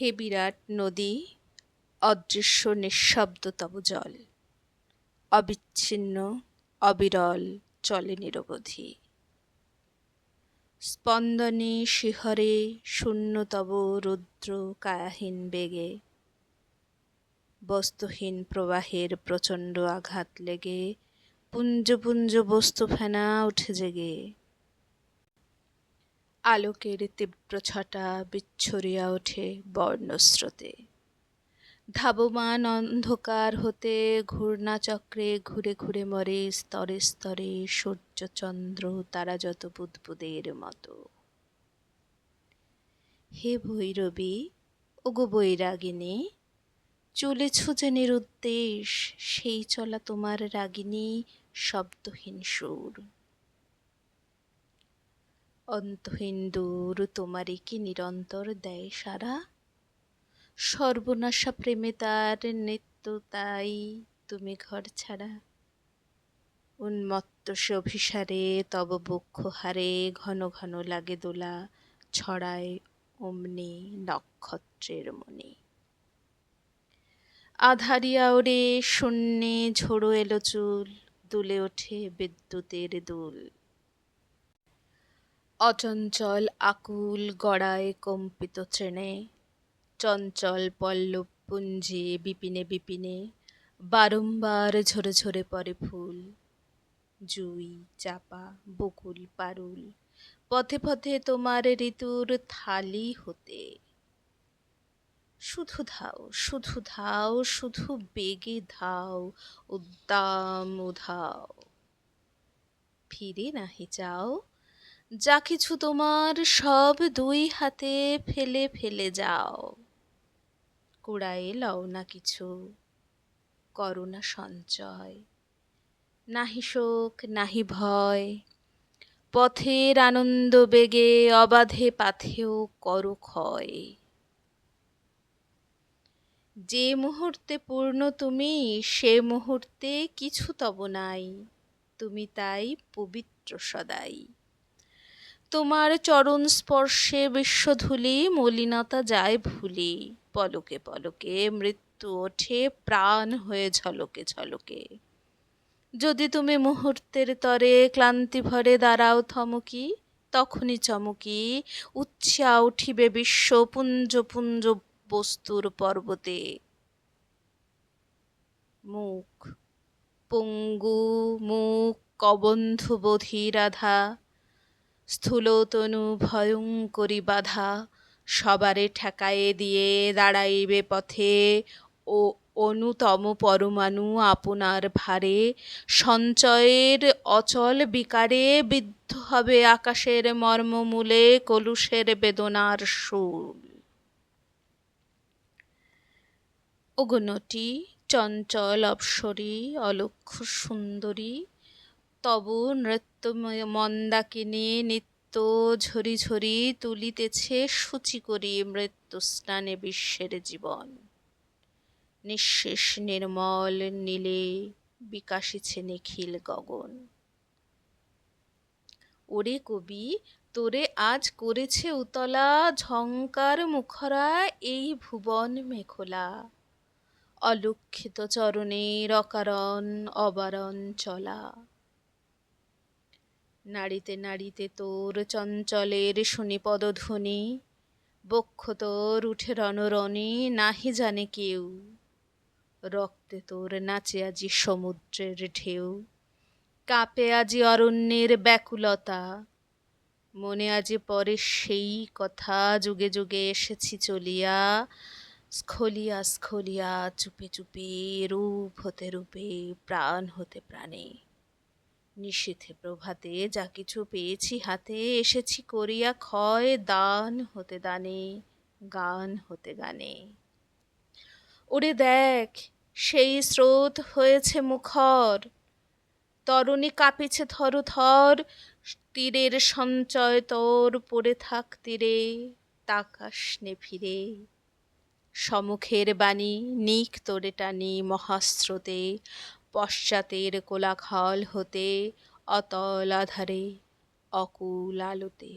হে বিরাট নদী, অদৃশ্য নিঃশব্দ তব জল। অবিচ্ছিন্ন, অবিরল চলে নিরবধি। স্পন্দনে শিহরে শূন্য তব রুদ্র কায়াহীন বেগে। বস্তুহীন প্রবাহের প্রচণ্ড আঘাত লেগে পুঞ্জ পুঞ্জ বস্তু ফেনা উঠে জেগে। আলোকের তীব্র ছটা বিচ্ছরিয়া ওঠে বর্ণস্রোতে। ধাবমান অন্ধকার হতে ঘূর্ণাচক্রে ঘুরে ঘুরে মরে স্তরে স্তরে সূর্য চন্দ্র তারা যত বুদবুদের মতো। হে ভৈরবী, ওগো বৈরাগিনী, চলেছ যে নিরুদ্দেশ, সেই চলা তোমার রাগিনী শব্দহীন সুর। অন্তহীন দূর তোমারই কি নিরন্তর দেয় সারা। সর্বনাশা প্রেমে তার নিত্য তাই তুমি ঘর ছাড়া। উন্মত্ত অভিসারে তব বক্ষ হারে ঘন ঘন লাগে দোলা, ছড়ায় অমনি নক্ষত্রের মনে আধারিয়া ওরে শূন্যে ঝোড়ো এলো চুল, দুলে ওঠে বিদ্যুতের দুল। অচঞ্চল, আকুল গড়ায় কম্পিত চেনে চঞ্চল পল্লব পুঞ্জে বিপিনে বিপিনে, বারম্বার ঝরে ঝরে পড়ে ফুল, জুই, চাপা, বকুল, পারুল, পথে পথে তোমার ঋতুর থালি হতে। শুধু ধাও শুধু ধাও, শুধু বেগে ধাও, উদ্দাম উধাও। ফিরে নাহি যাও যা কিছু তোমার সব দুই হাতে ফেলে ফেলে যাও। কুড়ায়ে লও না কিছু, করোনা সঞ্চয়। নাহি শোক, নাহি ভয়, পথের আনন্দ বেগে অবাধে পাথেও কর ক্ষয়। যে মুহূর্তে পূর্ণ তুমি, সে মুহূর্তে কিছু তব নাই, তুমি তাই পবিত্র সদাই। তোমার চরণ স্পর্শে বিশ্বধুলি, মলিনতা যায় ভুলি। পলকে পলকে মৃত্যু ওঠে, প্রাণ হয়ে ঝলকে ঝলকে। যদি তুমি মুহূর্তের তরে ক্লান্তি ভরে দাঁড়াও থমকি, তখনই চমকি উচ্ছা উঠিবে বিশ্ব পুঞ্জ পুঞ্জ বস্তুর পর্বতে। মুখ, পঙ্গু, মুখ, কবন্ধ বধিরাধা স্থূলতনু ভয়ঙ্করী বাধা, সবারে ঠেকায়ে দিয়ে দাঁড়াইবে পথে। ও অনুতম পরমাণু আপনার ভারে, সঞ্চয়ের অচল বিকারে বিদ্ধ হবে আকাশের মর্মমূলে কলুষের বেদনার সুর। ওগনটি চঞ্চল অপসরী, অলক্ষ সুন্দরী তব নৃত্য মন্দাকিনী নিত্য ঝরি ঝরি তুলিতেছে সূচি করি মৃত্যু স্নানে বিশ্বের জীবন। নিঃশেষ নির্মল নীলে বিকাশিছে নিখিল গগন। ওরে কবি, তোরে আজ করেছে উতলা ঝঙ্কার মুখরা এই ভুবন মেখলা। অলক্ষিত চরণের অকারণ অবারণ চলা। নাড়িতে নাড়িতে তোর চঞ্চলের শুনি পদধ্বনি, বক্ষ তোর উঠে রণরণে, নাহি জানে কেউ। রক্তে তোর নাচে আজি সমুদ্রের ঢেউ, কাঁপে আজি অরণ্যের ব্যাকুলতা। মনে আজি পরে সেই কথা যুগে যুগে এসেছি চলিয়া, স্খলিয়া স্খলিয়া চুপে চুপে রূপ হতে রূপে, প্রাণ হতে প্রাণে। নিশীথে প্রভাতে যা কিছু পেয়েছি হাতে, এসেছি করিয়া ক্ষয় দান হতে দানে, গান হতে গানে। ওরে দেখ, সেই স্রোত হয়েছে মুখর। তরুণী কাঁপিছে থর থর তীরের সঞ্চয় তোর পড়ে থাক তীরে, তাকাস নে ফিরে। সমুখের বাণী নিক তোরে টানি মহাস্রোতে পশ্চাতের কোলাখল হতে অতল আধারে অকুল আলোতে।